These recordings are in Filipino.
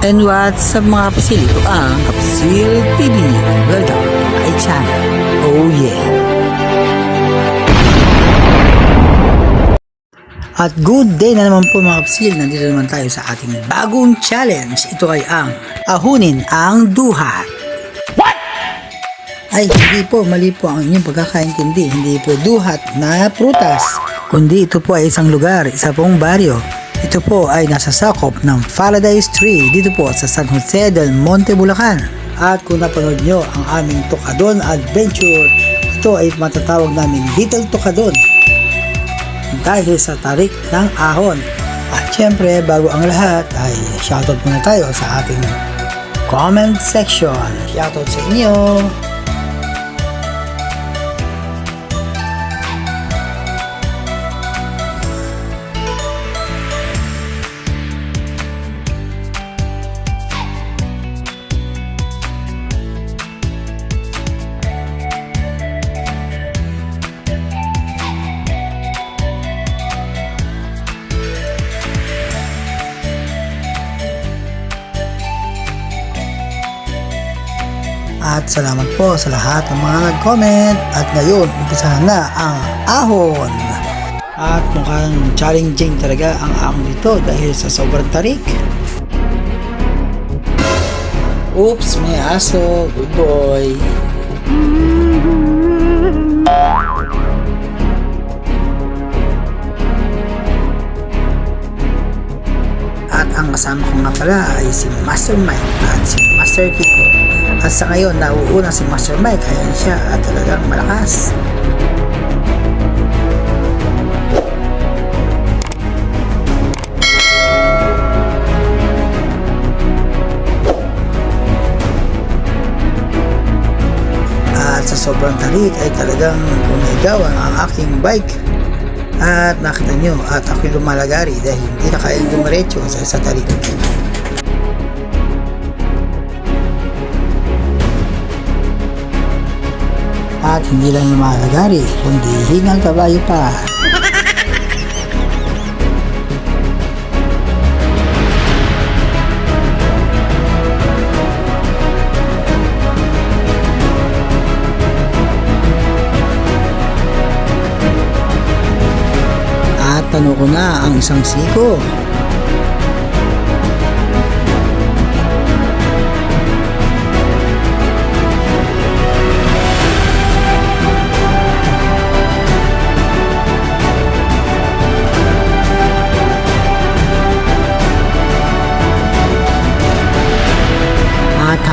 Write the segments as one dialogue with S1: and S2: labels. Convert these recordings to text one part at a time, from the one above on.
S1: And what's up mga kapasil? Ito ang Kapasil TV. Welcome to my channel. Oh yeah! At good day na naman po mga kapasil. Nandito naman tayo sa ating bagong challenge. Ito ay ang Ahunin ang Duhat. Ay, hindi po, mali po ang inyong pagkakaintindi. Hindi po duhat na prutas, kundi ito po ay isang lugar, isa pong baryo. Ito po ay nasa sakop ng Paradise Tree dito po sa San Jose del Monte, Bulacan. At kung napanood nyo ang aming Tokadon Adventure, ito ay matatawag namin Little Tokadon dahil sa tarik ng ahon. At syempre, bago ang lahat ay shoutout muna tayo sa ating comment section. Shoutout sa inyo! At salamat po sa lahat ng mga nag-comment. At ngayon, umpisahan na ang ahon. At mukhang challenging talaga ang ahon dito dahil sa sobrang tarik. Oops, may aso. Good boy. At ang kasama ko nga pala ay si Master Mike at si Master Kiko. At sa ngayon, nauuna si Master Mike, ayan siya at talagang malakas. At sa sobrang tarik ay talagang gumigawan ang aking bike. At nakita nyo, at ako'y lumalagari dahil hindi na kaya dumiretso sa, sa tarik. At hindi lang lumalagari, kundi hingang kabayo pa. At tanong ko na ang isang siko.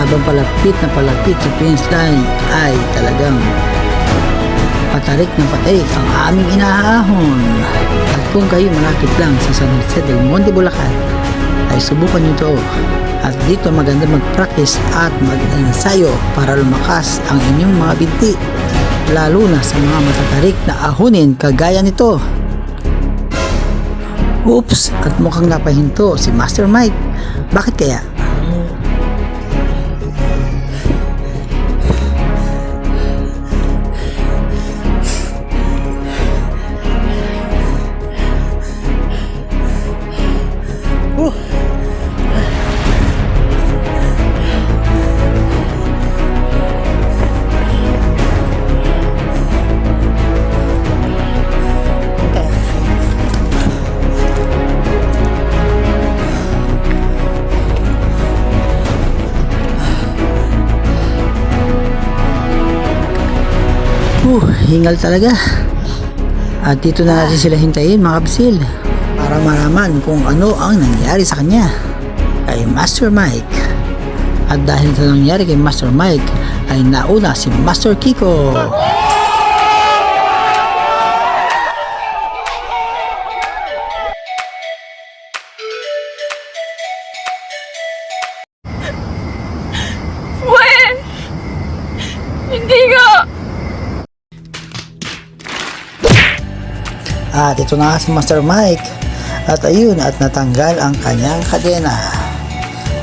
S1: Habang palapit na palapit sa finish line ay talagang patarik ng patarik ang aming inaahon. At kung kayo malapit lang sa San Jose del Monte, Bulacan, ay subukan nyo ito. At dito maganda mag-practice at mag-ensayo para lumakas ang inyong mga binti. Lalo na sa mga matatarik na ahunin kagaya nito. Oops! At mukhang napahinto si Master Mike. Bakit kaya? Hingal talaga. At dito na natin sila hintayin mga kapsil para malaman kung ano ang nangyari sa kanya kay Master Mike. At dahil sa nangyari kay Master Mike ay nauna si Master Kiko.
S2: When? Hindi nga!
S1: At ito na si Master Mike. At ayun, at natanggal ang kanyang kadena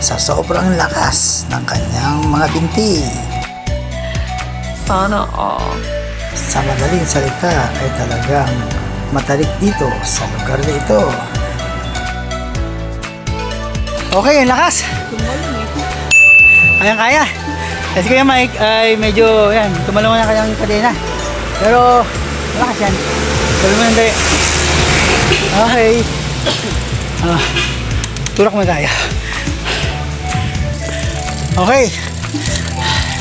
S1: sa sobrang lakas ng kanyang mga binti.
S2: Sana all.
S1: Sa madaling salita ay talagang matalik dito sa lugar na ito. Okay, ang lakas. Kayang kaya. Kasi Kuya Mike ay medyo, yan, tumalungan na kayang kadena. Pero, malakas yan. Tuloy mo dali. Okay. Ah, turak mo tayo. Okay.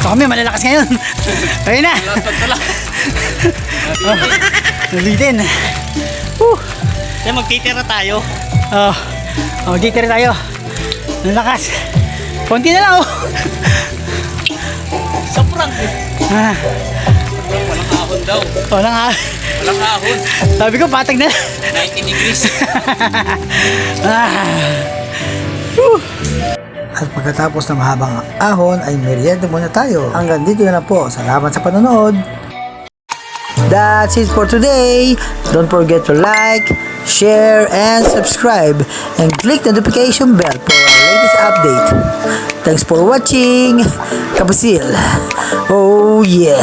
S1: So kami, malalakas ngayon. Ayun na. oh, nalitin. Woo.
S3: Kaya magtitira tayo.
S1: Oh, oh, rin tayo. Nalakas. Konti na lang oh.
S3: Eh.
S1: Ah,
S3: ahon daw.
S1: oh, lang ah.
S3: Walang ahon.
S1: Sabi ko, patag na.
S3: 90 degrees.
S1: ah. Whew. At pagkatapos ng mahabang ahon ay merienda muna tayo. Hanggang dito na lang po. Salamat sa panonood. That's it for today. Don't forget to like, share, and subscribe. And click the notification bell for our latest update. Thanks for watching. Kapasil. Oh yeah.